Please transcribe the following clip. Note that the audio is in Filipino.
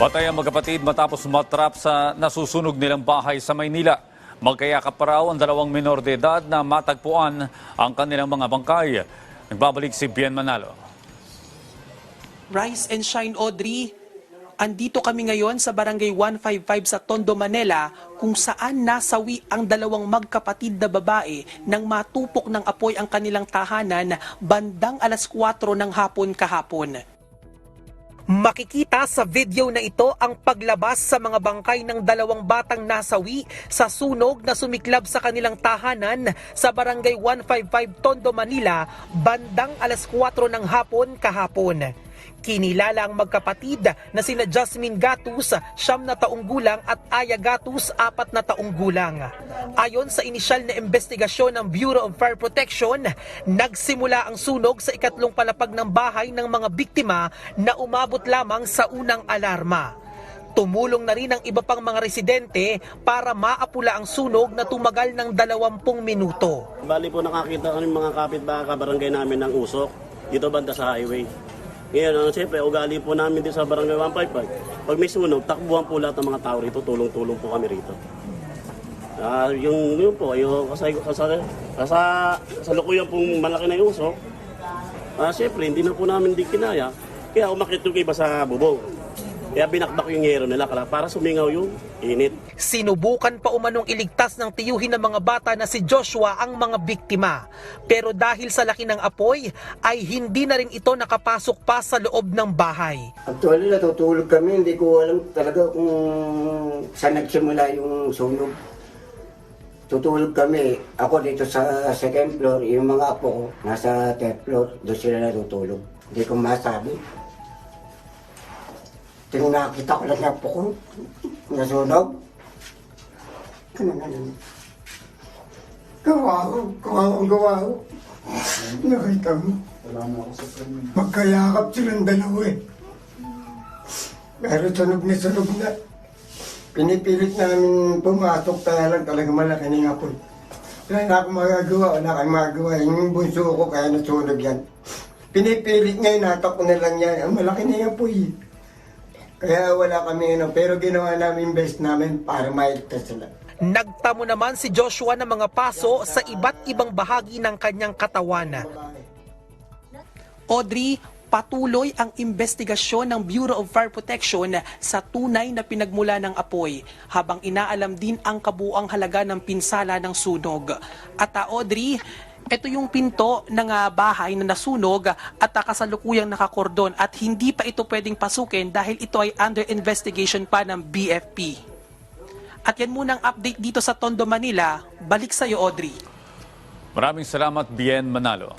Patay ang magkapatid matapos matrap sa nasusunog nilang bahay sa Maynila. Magkayakap pa raw ang dalawang minor de edad na matagpuan ang kanilang mga bangkay. Nagbabalik si Bien Manalo. Rise and Shine Audrey. Andito kami ngayon sa Barangay 155 sa Tondo, Manila kung saan nasawi ang dalawang magkapatid na babae nang matupok ng apoy ang kanilang tahanan bandang alas 4 ng hapon kahapon. Makikita sa video na ito ang paglabas sa mga bangkay ng dalawang batang nasawi sa sunog na sumiklab sa kanilang tahanan sa Barangay 155 Tondo, Manila bandang alas 4 ng hapon kahapon. Kinilala ang magkapatid na sina Jasmine Gatus, siyam na taong gulang at Aya Gatus, apat na taong gulang. Ayon sa inisyal na investigasyon ng Bureau of Fire Protection, nagsimula ang sunog sa ikatlong palapag ng bahay ng mga biktima na umabot lamang sa unang alarma. Tumulong na rin ang iba pang mga residente para maapula ang sunog na tumagal ng 20 minuto. Bali po nakakita kami mga kapitbahay kabarangay namin ng usok dito banda sa highway. Ngayon, ang siyempre, ugali po namin dito sa barangay 155. Pag may sunog, takbuhan po lahat ng mga tao rito, tulong-tulong po kami rito. Ah, yung yun po, yung kasay kasay kasa sa lukuyan pong malaki na yung usok. Ah, siyempre, hindi na po namin di kinaya. Kaya umakit yung iba sa bubong. Kaya binakbak yung hero nila para sumingaw yung init. Sinubukan pa umanong iligtas ng tiyuhin ng mga bata na si Joshua ang mga biktima. Pero dahil sa laki ng apoy, ay hindi na rin ito nakapasok pa sa loob ng bahay. Actually, natutulog kami. Hindi ko alam talaga kung saan nagsimula yung sunog. Tutulog kami. Ako dito sa second floor, yung mga apo ko nasa third floor. Doon sila natutulog. Hindi ko masabi. Tingnan nakita ko lang apo ko. Nasunog. Ano nga naman? Gawa ko. Gawa ko. Gawa ko. Nakita mo. Magkayakap silang dalawa eh. Pero sunog na sunog na. Pinipilit namin pumasok kaya lang talaga malaki yung apoy. Wala na akong magagawa, wala akong magagawa. Yung bunso ko kaya nasunog yan. Pinipilit niya, inatak ko na lang yan. Ang malaki na yung apoy. Kaya wala kami ano, pero ginawa namin best namin para mailigtas sila. Nagtamo naman si Joshua ng mga paso sa iba't ibang bahagi ng kanyang katawan. Audrey, patuloy ang investigasyon ng Bureau of Fire Protection sa tunay na pinagmula ng apoy habang inaalam din ang kabuang halaga ng pinsala ng sunog. At ah, Audrey, ito yung pinto ng ah, bahay na nasunog at ah, kasalukuyang nakakordon at hindi pa ito pwedeng pasukin dahil ito ay under investigation pa ng BFP. At yan munang update dito sa Tondo, Manila. Balik sa'yo, Audrey. Maraming salamat, Bien Manalo.